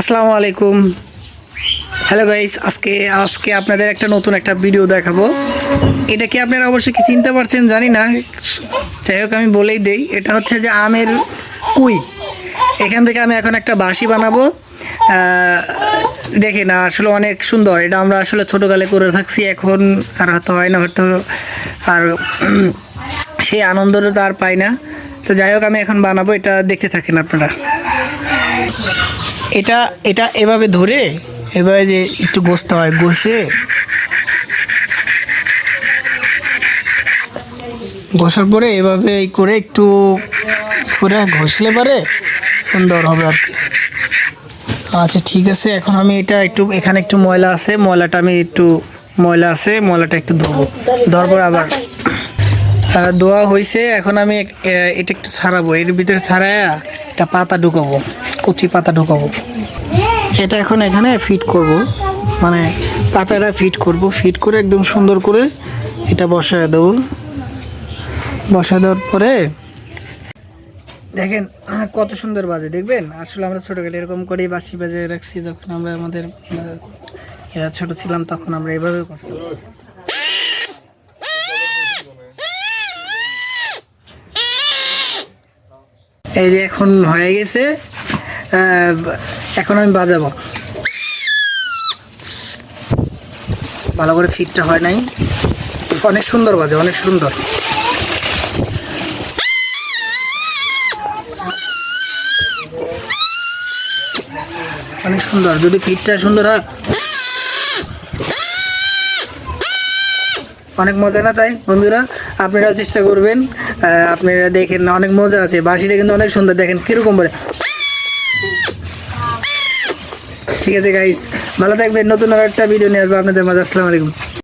আসসালামু আলাইকুম। Hello guys আজকে আজকে আপনাদের একটা নতুন একটা ভিডিও দেখাবো। এটা কি আপনারা অবশ্যই কি চিনতে পারছেন? জানি না। যাই হোক, আমি বলেই দেই, এটা হচ্ছে যে আমের কুই। এখান থেকে আমি এখন একটা বাঁশি বানাবো। দেখে না আসলে অনেক সুন্দর। এটা আমরা আসলে ছোটোকালে করে থাকছি, এখন আর হয়তো হয় না, হয়তো আর সেই আনন্দটা তো আর পাই না। তো যাই হোক, আমি এখন বানাবো, এটা দেখতে থাকেন আপনারা। এটা এটা এভাবে ধরে, এভাবে যে একটু বসতে হয়, বসে। বসার পরে এভাবে করে একটু করে ঘষলে পারে, সুন্দর হবে আর আচ্ছা ঠিক আছে, এখন আমি এটা একটু, এখানে একটু ময়লা আছে, ময়লাটা আমি একটু, ময়লা আছে, ময়লাটা একটু ধোয়ার পর আবার ধোয়া হয়েছে এখন আমি এটা একটু ছাড়াবো। এর ভিতরে ছাড়ায়া একটা পাতা ঢুকাবো, কচি পাতা ঢুকাবো। এটা এখন এখানে ফিট করব। মানে পাতাটা ফিট করব। ফিট করে একদম সুন্দর করে এটা বসায় দেবো। বসায় দেওয়ার পরে দেখেন কত সুন্দর বাজে, দেখবেন? আসলে আমরা ছোটোবেলা এরকম করেই বাঁশি বাজে রাখছি, যখন আমরা আমাদের, এরা ছোট ছিলাম, তখন আমরা এভাবে করতাম। এই যে এখন হয়ে গেছে এখন আমি বাজাবো। ভালো করে ফিটটা হয় নাই। অনেক সুন্দর বাজে, অনেক সুন্দর। অনেক সুন্দর, যদি ফিটটা সুন্দর হয়। অনেক মজা না তাই, বন্ধুরা? আপনারাও চেষ্টা করবেন আপনারা দেখেন অনেক মজা আছে, বাঁশিটা কিন্তু অনেক সুন্দর, দেখেন কীরকম বলে। ঠিক আছে গাইস ভালো থাকবেন, নতুন আর একটা ভিডিও নিয়ে আসব আপনাদের মাঝে, আসসালামু আলাইকুম।